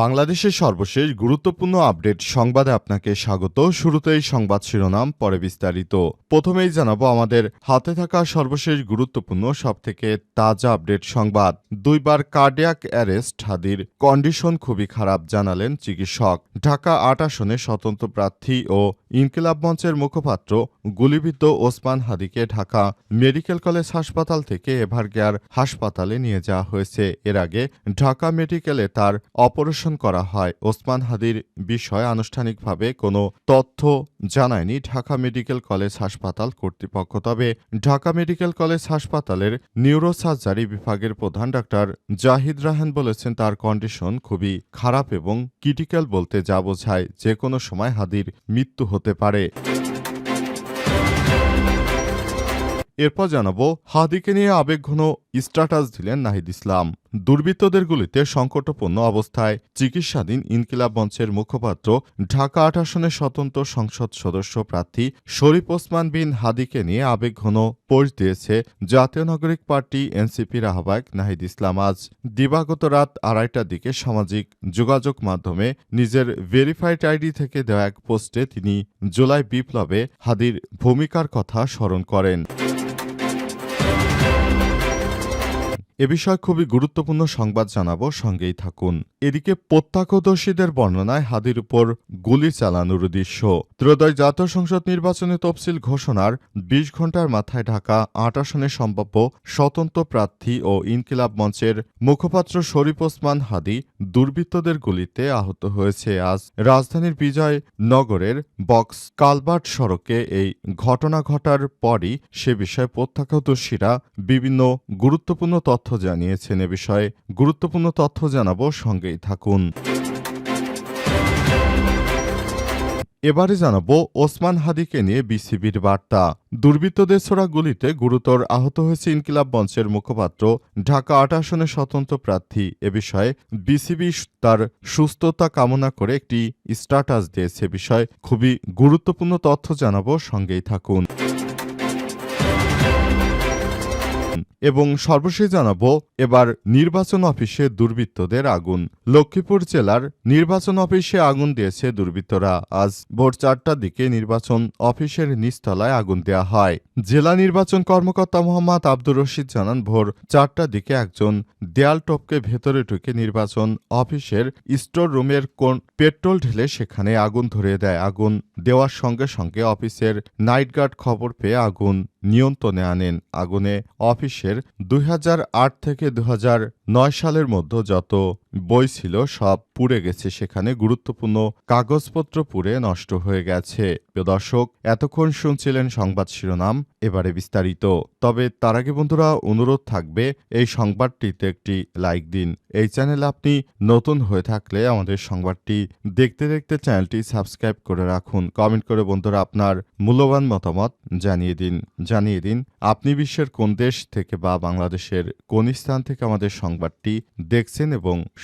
বাংলাদেশের সর্বশেষ গুরুত্বপূর্ণ আপডেট সংবাদে আপনাকে স্বাগত। শুরুতেই সংবাদ শিরোনাম, পরে বিস্তারিত। প্রথমেই জানাব আমাদের হাতে থাকা সর্বশেষ গুরুত্বপূর্ণ, সবথেকে তাজা আপডেট সংবাদ। দুইবার কার্ডিয়াক অ্যারেস্ট হাদির কন্ডিশন খুবই খারাপ, জানালেন চিকিৎসক। ঢাকা আট আসনে স্বতন্ত্র প্রার্থী ও ইনকিলাব মঞ্চের মুখপাত্র গুলিবিদ্ধ ওসমান হাদিকে ঢাকা মেডিকেল কলেজ হাসপাতাল থেকে এভারকেয়ার হাসপাতালে নিয়ে যাওয়া হয়েছে। এর আগে ঢাকা মেডিকেলে তার অপারেশন করা হয়। ওসমান হাদির বিষয়ে আনুষ্ঠানিকভাবে কোনো তথ্য জানায়নি ঢাকা মেডিকেল কলেজ হাসপাতাল কর্তৃপক্ষ। তবে ঢাকা মেডিকেল কলেজ হাসপাতালের নিউরোসার্জারি বিভাগের প্রধান ডাক্তার জাহিদ রাহান বলেছেন, তার কন্ডিশন খুবই খারাপ এবং ক্রিটিক্যাল বলতে যা বোঝায়, যে কোনো সময় হাদির মৃত্যু হতে পারে। এরপর জানাব, হাদিকে নিয়ে আবেগঘন স্ট্যাটাস দিলেন নাহিদ ইসলাম। দুর্বৃত্তদের গুলিতে সংকটপূর্ণ অবস্থায় চিকিৎসাধীন ইনকিলাব মঞ্চের মুখপাত্র, ঢাকা আট আসনের স্বতন্ত্র সংসদ সদস্য প্রার্থী শরীফ ওসমান বিন হাদিকে নিয়ে আবেগঘন পোস্ট দিয়েছে জাতীয় নাগরিক পার্টি এনসিপির আহ্বায়ক নাহিদ ইসলাম। আজ দিবাগত রাত আড়াইটার দিকে সামাজিক যোগাযোগ মাধ্যমে নিজের ভেরিফাইড আইডি থেকে দেওয়া এক পোস্টে তিনি জুলাই বিপ্লবে হাদির ভূমিকার কথা স্মরণ করেন। এ বিষয়ে খুবই গুরুত্বপূর্ণ সংবাদ জানাব, সঙ্গেই থাকুন। এদিকে প্রত্যক্ষদর্শীদের বর্ণনায় হাদির উপর গুলি চালানোর দৃশ্য ত্রয়োদশ জাতীয় সংসদ নির্বাচনে তফসিল ঘোষণার ২০ ঘণ্টার মাথায় ঢাকা আট আসনে সম্ভাব্য স্বতন্ত্র প্রার্থী ও ইনকিলাব মঞ্চের মুখপাত্র শরীফ ওসমান হাদি দুর্বৃত্তদের গুলিতে আহত হয়েছে। আজ রাজধানীর বিজয় নগরের বক্স কালবার্ট সড়কে এই ঘটনা ঘটার পরই সে বিষয়ে প্রত্যক্ষদর্শীরা বিভিন্ন গুরুত্বপূর্ণ তথ্য জানিয়েছেন এ বিষয়ে গুরুত্বপূর্ণ তথ্য জানাব, সঙ্গেই থাকুন। এবারে জানাব, ওসমান হাদিকে নিয়ে বিসিবির বার্তা। দুর্বৃত্তদের ছোড়া গুলিতে গুরুতর আহত হয়েছে ইনকিলাব মঞ্চের মুখপাত্র, ঢাকা আট আসনের স্বতন্ত্র প্রার্থী। এ বিষয়ে বিসিবি তার সুস্থতা কামনা করে একটি স্ট্যাটাস দিয়েছে। বিষয়ে খুবই গুরুত্বপূর্ণ তথ্য জানাব, সঙ্গেই থাকুন। এবং সর্বশেষ জানাব, এবার নির্বাচন অফিসে দুর্বৃত্তদের আগুন। লক্ষ্মীপুর জেলার নির্বাচন অফিসে আগুন দিয়েছে দুর্বৃত্তরা। আজ ভোর চারটার দিকে নির্বাচন অফিসের নিচতলায় আগুন দেয়া হয়। জেলা নির্বাচন কর্মকর্তা মোহাম্মদ আব্দুর রশিদ জানান, ভোর চারটার দিকে একজন দেয়াল টপকে ভেতরে ঢুকে নির্বাচন অফিসের স্টোর রুমের কোন পেট্রোল ঢেলে সেখানে আগুন ধরিয়ে দেয়। আগুন দেওয়ার সঙ্গে সঙ্গে অফিসের নাইট গার্ড খবর পেয়ে আগুন নিয়ন্ত্রণে আনেন। আগুনে অফিসের থেকে দুহাজার নয় সালের মধ্যে যত বই ছিল, সব পুড়ে গেছে সেখানে, গুরুত্বপূর্ণ কাগজপত্র পুড়ে নষ্ট হয়ে গেছে। প্রিয় দর্শক, এতক্ষণ শুনছিলেন সংবাদ শিরোনাম, এবারে বিস্তারিত। তবে তার আগে বন্ধুরা, অনুরোধ থাকবে, এই সংবাদটিতে একটি লাইক দিন। এই চ্যানেলে আপনি নতুন হয়ে থাকলে আমাদের সংবাদটি দেখতে দেখতে চ্যানেলটি সাবস্ক্রাইব করে রাখুন। কমেন্ট করে বন্ধুরা আপনার মূল্যবান মতামত জানিয়ে দিন। জানিয়ে দিন, আপনি বিশ্বের কোন দেশ থেকে বা বাংলাদেশের কোন স্থান থেকে আমাদের সংবাদটি দেখছেন এবং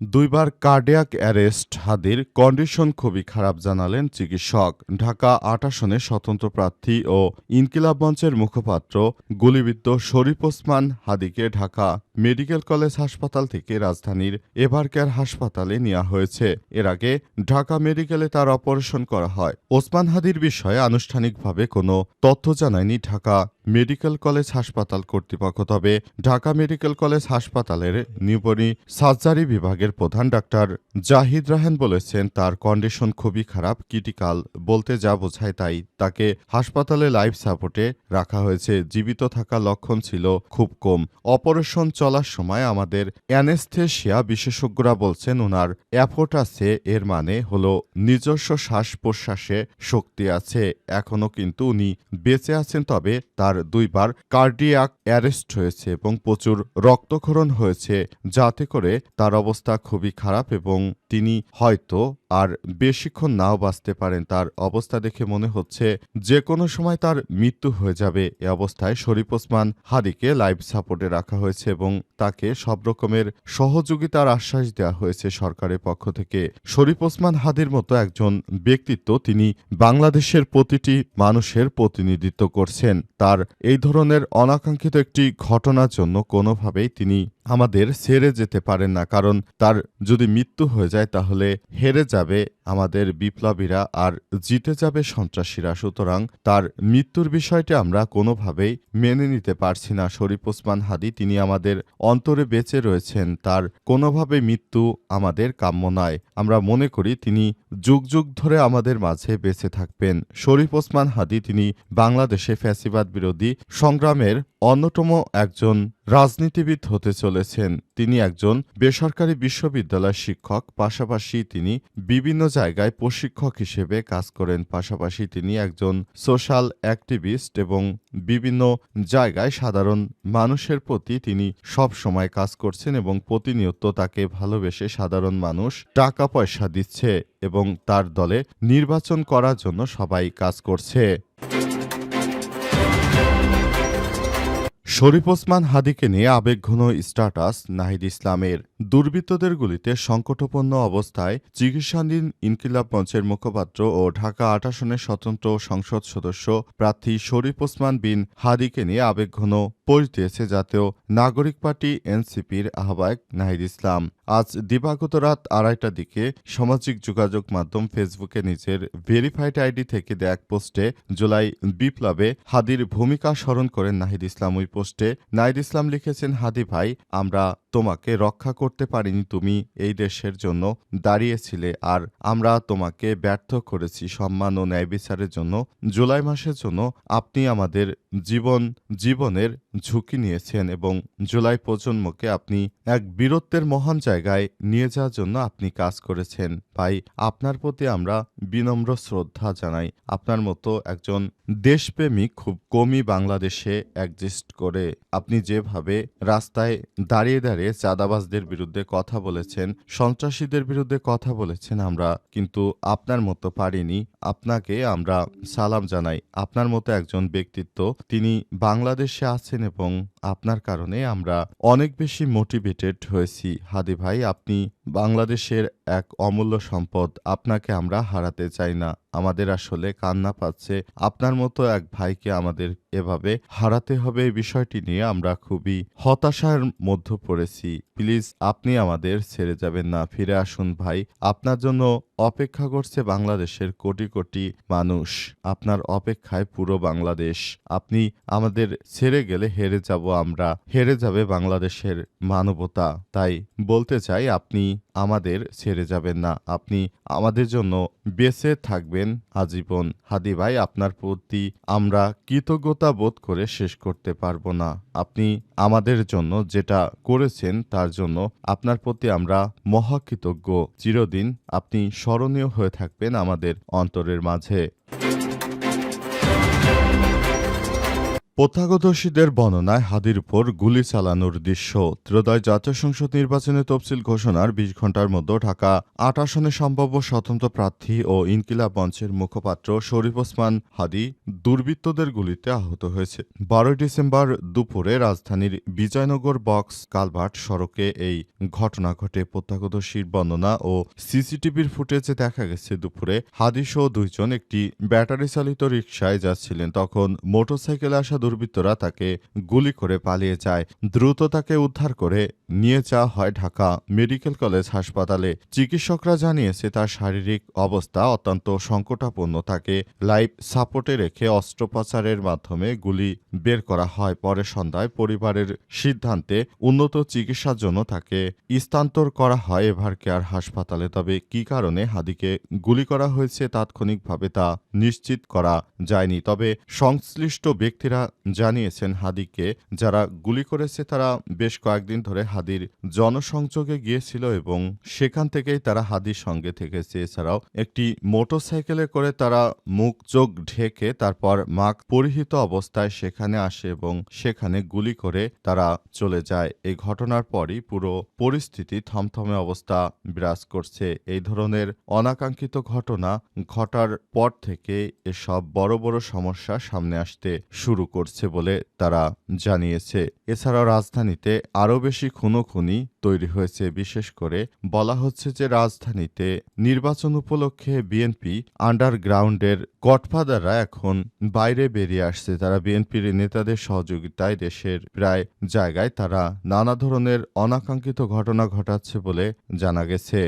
দুইবার কার্ডিয়াক অ্যারেস্ট হাদির কন্ডিশন খুবই খারাপ জানালেন চিকিৎসক। ঢাকা আট আসনে স্বতন্ত্র প্রার্থী ও ইনকিলাব মঞ্চের মুখপাত্র গুলিবিদ্ধ শরীফ ওসমান হাদিকে ঢাকা মেডিকেল কলেজ হাসপাতাল থেকে রাজধানীর এভারকেয়ার হাসপাতালে নেওয়া হয়েছে। এর আগে ঢাকা মেডিকেলে তার অপারেশন করা হয়। ওসমান হাদির বিষয়ে আনুষ্ঠানিকভাবে কোনো তথ্য জানায়নি ঢাকা মেডিকেল কলেজ হাসপাতাল কর্তৃপক্ষ। তবে ঢাকা মেডিকেল কলেজ হাসপাতালের নিউপনি সার্জারি বিভাগের প্রধান ডাক্তার জাহিদ রাহান বলেছেন, তার কন্ডিশন খুবই খারাপ, ক্রিটিক্যাল, বলতে যা বোঝায় তাই তাকে হাসপাতালে লাইফ সাপোর্টে রাখা হয়েছে। জীবিত থাকা লক্ষণ ছিল খুব কম। অপারেশন চলা চলার সময় আমাদের অ্যানেস্থেশিয়া বিশেষজ্ঞরা বলছেন ওনার অ্যাফোর্ট আছে, এর মানে হলো নিজস্ব শ্বাস প্রশ্বাসে শক্তি আছে। এখনও কিন্তু উনি বেঁচে আছেন, তবে তার দুইবার কার্ডিয়াক অ্যারেস্ট হয়েছে এবং প্রচুর রক্তক্ষরণ হয়েছে। যাতে করে তার অবস্থা খুবই খারাপ এবং তিনি হয়তো আর বেশিক্ষণ নাও বাঁচতে পারেন তার অবস্থা দেখে মনে হচ্ছে যে কোনো সময় তার মৃত্যু হয়ে যাবে। এ অবস্থায় শরীফ ওসমান হাদিকে লাইভ সাপোর্টে রাখা হয়েছে এবং তাকে সব রকমের সহযোগিতার আশ্বাস দেওয়া হয়েছে সরকারের পক্ষ থেকে। শরীফ ওসমান হাদির মতো একজন ব্যক্তিত্ব তিনি বাংলাদেশের প্রতিটি মানুষের প্রতিনিধিত্ব করছেন। তার এই ধরনের অনাকাঙ্ক্ষিত একটি ঘটনার জন্য কোনোভাবেই তিনি আমাদের সেরে যেতে পারেন না। কারণ তার যদি মৃত্যু হয়ে যায়, তাহলে হেরে যাবে আমাদের বিপ্লবীরা আর জিতে যাবে সন্ত্রাসীরা। সুতরাং তার মৃত্যুর বিষয়টি আমরা কোনোভাবেই মেনে নিতে পারছি না। শরীফ ওসমান হাদি, তিনি আমাদের অন্তরে বেঁচে রয়েছেন, তার কোনোভাবে মৃত্যু আমাদের কাম্য নয়। আমরা মনে করি তিনি যুগ যুগ ধরে আমাদের মাঝে বেঁচে থাকবেন। শরীফ ওসমান হাদি, তিনি বাংলাদেশে ফ্যাসিবাদ বিরোধী সংগ্রামের অন্যতম একজন রাজনীতিবিদ হতে চলেছেন। তিনি একজন বেসরকারি বিশ্ববিদ্যালয়ের শিক্ষক, পাশাপাশি তিনি বিভিন্ন জায়গায় প্রশিক্ষক হিসেবে কাজ করেন। পাশাপাশি তিনি একজন সোশ্যাল অ্যাক্টিভিস্ট এবং বিভিন্ন জায়গায় সাধারণ মানুষের প্রতি তিনি সব সময় কাজ করছেন এবং প্রতিনিয়ত তাকে ভালোবেসে সাধারণ মানুষ টাকা পয়সা দিচ্ছে এবং তার দলে নির্বাচন করার জন্য সবাই কাজ করছে। শরীফ ওসমান হাদিকে নিয়ে আবেগঘন স্ট্যাটাস নাহিদ ইসলামের। দুর্বৃত্তদের গুলিতে সংকটপন্ন অবস্থায় চিকিৎসাধীন ইনকিলাব মঞ্চের মুখপাত্র ও ঢাকা আট আসনের স্বতন্ত্র সংসদ সদস্য প্রার্থী শরীফ ওসমান বিন হাদিকে নিয়ে আবেগঘন পোস্ট দিয়েছে জাতীয় নাগরিক পার্টি এনসিপির আহ্বায়ক নাহিদ ইসলাম। আজ দিবাগত রাত আড়াইটার দিকে সামাজিক যোগাযোগ মাধ্যম ফেসবুকে নিজের ভেরিফাইড আইডি থেকে দেয়া এক পোস্টে জুলাই বিপ্লবে হাদির ভূমিকা স্মরণ করেন নাহিদ ইসলাম। ওই পোস্টে নাহিদ ইসলাম লিখেছেন, হাদি ভাই, আমরা তোমাকে রক্ষা করতে পারিনি তুমি এই দেশের জন্য দাঁড়িয়েছিলে, আর আমরা তোমাকে ব্যর্থ করেছি সম্মান ও ন্যায় বিচারের জন্য। জুলাই মাসের জন্য আপনি আমাদের জীবন, জীবনের ঝুঁকি নিয়েছেন এবং জুলাই প্রজন্মকে আপনি এক বীরত্বের মহান জায়গায় নিয়ে যাওয়ার জন্য আপনি কাজ করেছেন। ভাই, আপনার প্রতি আমরা বিনম্র শ্রদ্ধা জানাই। আপনার মতো একজন দেশপ্রেমিক খুব কমই বাংলাদেশে অ্যাডজাস্ট করে। আপনি যেভাবে রাস্তায় দাঁড়িয়ে দাঁড়িয়ে চাঁদাবাজদের বিরুদ্ধে কথা বলেছেন, সন্ত্রাসীদের বিরুদ্ধে কথা বলেছেন আমরা, কিন্তু আপনার মতো পারিনি। আপনাকে আমরা সালাম জানাই। আপনার মতো একজন ব্যক্তিত্ব, তিনি বাংলাদেশে আছেন এবং আপনার কারণে আমরা অনেক বেশি মোটিভেটেড হয়েছি। হাদি ভাই, আপনি বাংলাদেশের এক অমূল্য সম্পদ আপনাকে আমরা হারাতে চাই না। আমাদের আসলে কান্না পাচ্ছে। আপনার মতো এক ভাইকে আমাদের এভাবে হারাতে হবে এই বিষয়টি নিয়ে আমরা খুবই হতাশার মধ্যে পড়েছি। প্লিজ, আপনি আমাদের ছেড়ে যাবেন না। ফিরে আসুন ভাই। আপনার জন্য অপেক্ষা করছে বাংলাদেশের কোটি কোটি মানুষ। আপনার অপেক্ষায় পুরো বাংলাদেশ। আপনি আমাদের ছেড়ে গেলে হেরে যাব আমরা। হেরে যাবে বাংলাদেশের মানবতা। তাই বলতে চাই আপনি আমাদের ছেড়ে যাবেন না। আপনি আমাদের জন্য বেঁচে থাকবেন আজীবন। হাদি ভাই, আপনার প্রতি আমরা কৃতজ্ঞতা বোধ করে শেষ করতে পারব না। আপনি আমাদের জন্য যেটা করেছেন, তার জন্য আপনার প্রতি আমরা মহাকৃতজ্ঞ। চিরদিন আপনি স্মরণীয় হয়ে থাকবেন আমাদের অন্তরের মাঝে। প্রত্যাগতশীদের বর্ণনায় হাদির উপর গুলি চালানোর দৃশ্য। ত্রয়োদয় জাতীয় সংসদ নির্বাচনের তফসিল ঘোষণার বিশ ঘণ্টার মধ্যে ঢাকা আট আসনে সম্ভাব্য স্বতন্ত্র প্রার্থী ও ইনকিলাব মঞ্চের মুখপাত্র শরীফ ওসমান হাদি দুর্বৃত্তদের গুলিতে আহত হয়েছে। বারোই ডিসেম্বর দুপুরে রাজধানীর বিজয়নগর বক্স কালভার্ট সড়কে এই ঘটনা ঘটে। প্রত্যাগতশীর বর্ণনা ও সিসিটিভির ফুটেজে দেখা গেছে দুপুরে হাদিসহ দুইজন একটি ব্যাটারি চালিত রিকশায় যাচ্ছিলেন। তখন মোটরসাইকেলে আসা দুর্বৃত্তরা তাকে গুলি করে পালিয়ে যায়। দ্রুত তাকে উদ্ধার করে নিয়ে যাওয়া হয় ঢাকা মেডিকেল কলেজ হাসপাতালে। চিকিৎসকরা জানিয়েছে, তার শারীরিক অবস্থা অত্যন্ত সংকটাপন্ন। তাকে লাইফ সাপোর্টে রেখে অস্ত্রোপচারের মাধ্যমে গুলি বের করা হয়। পরে সন্ধ্যায় পরিবারের সিদ্ধান্তে উন্নত চিকিৎসার জন্য তাকে স্থানান্তর করা হয় এভার কেয়ার হাসপাতালে। তবে কি কারণে হাদিকে গুলি করা হয়েছে তাৎক্ষণিকভাবে তা নিশ্চিত করা যায়নি। তবে সংশ্লিষ্ট ব্যক্তিরা জানিয়েছেন হাদিকে। যারা গুলি করেছে, তারা বেশ কয়েকদিন ধরে হাদির জনসংযোগে গিয়েছিল এবং সেখান থেকেই তারা হাদির সঙ্গে থেকেছে। এছাড়াও একটি মোটরসাইকেলে করে তারা মুখ, চোখ ঢেকে তারপর মাস্ক পরিহিত অবস্থায় সেখানে আসে এবং সেখানে গুলি করে তারা চলে যায়। এই ঘটনার পরই পুরো পরিস্থিতি থমথমে অবস্থা বিরাজ করছে। এই ধরনের অনাকাঙ্ক্ষিত ঘটনা ঘটার পর থেকে এসব বড় বড় সমস্যা সামনে আসতে শুরু করছে। বলে তারা জানিয়েছে। এছাড়াও রাজধানীতে আরও বেশি খুনোখুনি তৈরি হয়েছে। বিশেষ করে বলা হচ্ছে যে রাজধানীতে নির্বাচন উপলক্ষে বিএনপি আন্ডারগ্রাউন্ডের গডফাদাররা এখন বাইরে বেরিয়ে আসছে। তারা বিএনপির নেতাদের সহযোগিতায় দেশের প্রায় জায়গায় তারা নানা ধরনের অনাকাঙ্ক্ষিত ঘটনা ঘটাচ্ছে বলে জানা গেছে।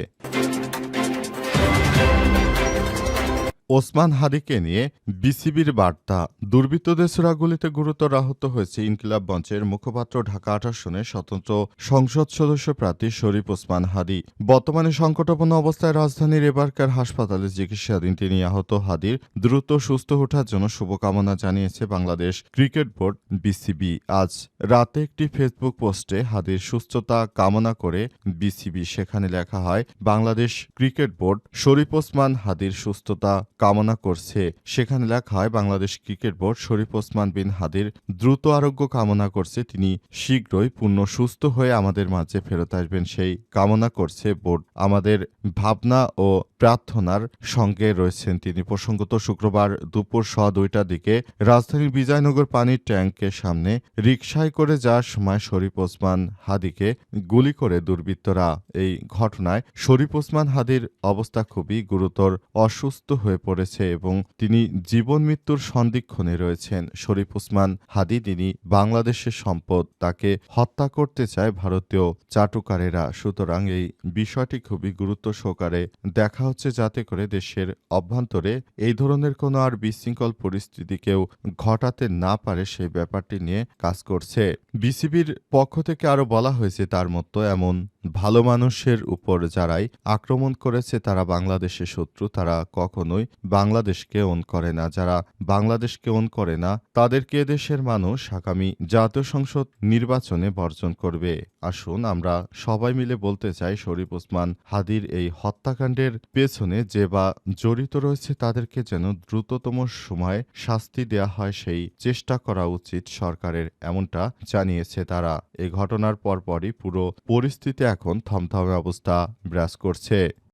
ওসমান হাদিকে নিয়ে বিসিবির বার্তা। দুর্বৃত্তদের ছোড়াগুলিতে গুরুতর আহত হয়েছে ইনকিলাব মঞ্চের মুখপাত্র ঢাকা আঠাসনে স্বতন্ত্র সংসদ সদস্য প্রার্থী শরীফ ওসমান হাদি বর্তমানে সংকটাপন্ন অবস্থায় রাজধানীর এবারকার হাসপাতালে চিকিৎসাধীন তিনি আহত হাদির দ্রুত সুস্থ ওঠার জন্য শুভকামনা জানিয়েছে বাংলাদেশ ক্রিকেট বোর্ড বিসিবি। আজ রাতে একটি ফেসবুক পোস্টে হাদির সুস্থতা কামনা করে বিসিবি, সেখানে লেখা হয়, বাংলাদেশ ক্রিকেট বোর্ড শরীফ ওসমান হাদির সুস্থতা কামনা করছে। সেখানে লেখা হয় বাংলাদেশ ক্রিকেট বোর্ড শরীফ ওসমান বিন হাদির দ্রুত আরোগ্য কামনা করছে। তিনি শীঘ্রই পূর্ণ সুস্থ হয়ে আমাদের মাঝে ফেরত আসবেন সেই কামনা করছে বোর্ড। আমাদের ভাবনা ও প্রার্থনার সঙ্গে রয়েছেন তিনি। প্রসঙ্গত শুক্রবার দুপুর স দুইটার দিকে রাজধানীর বিজয়নগর পানির ট্যাঙ্কের সামনে রিকশায় করে যাওয়ার সময় শরীফ ওসমান হাদিকে গুলি করে দুর্বৃত্তরা। এই ঘটনায় শরীফ ওসমান হাদির অবস্থা খুবই গুরুতর, অসুস্থ হয়ে পড়েছে এবং তিনি জীবন মৃত্যুর সন্দিক্ষণে রয়েছেন। শরীফ ওসমান হাদি তিনি বাংলাদেশের সম্পদ, তাকে হত্যা করতে চায় ভারতীয় চাটুকারেরা। সুতরাং এই বিষয়টি খুবই গুরুত্ব সহকারে দেখা হচ্ছে যাতে করে দেশের অভ্যন্তরে এই ধরনের কোনো আর বিশৃঙ্খল পরিস্থিতি কেউ ঘটাতে না পারে সেই ব্যাপারটি নিয়ে কাজ করছে। বিসিবির পক্ষ থেকে আরও বলা হয়েছে তার মতো এমন ভালো মানুষের উপর যারাই আক্রমণ করেছে, তারা বাংলাদেশের শত্রু, তারা কখনোই বাংলাদেশকে ওন করে না। যারা বাংলাদেশকে ওন করে না, তাদেরকে দেশের মানুষ আগামী জাতীয় সংসদ নির্বাচনে বর্জন করবে। আসুন আমরা সবাই মিলে বলতে চাই, শরীফ ওসমান হাদির এই হত্যাকাণ্ডের পেছনে যে বা জড়িত রয়েছে, তাদেরকে যেন দ্রুততম সময়ে শাস্তি দেয়া হয়, সেই চেষ্টা করা উচিত সরকারের, এমনটা জানিয়েছে তারা। এ ঘটনার পরপরই পুরো পরিস্থিতি এখন থমথমে অবস্থা বিরাজ করছে।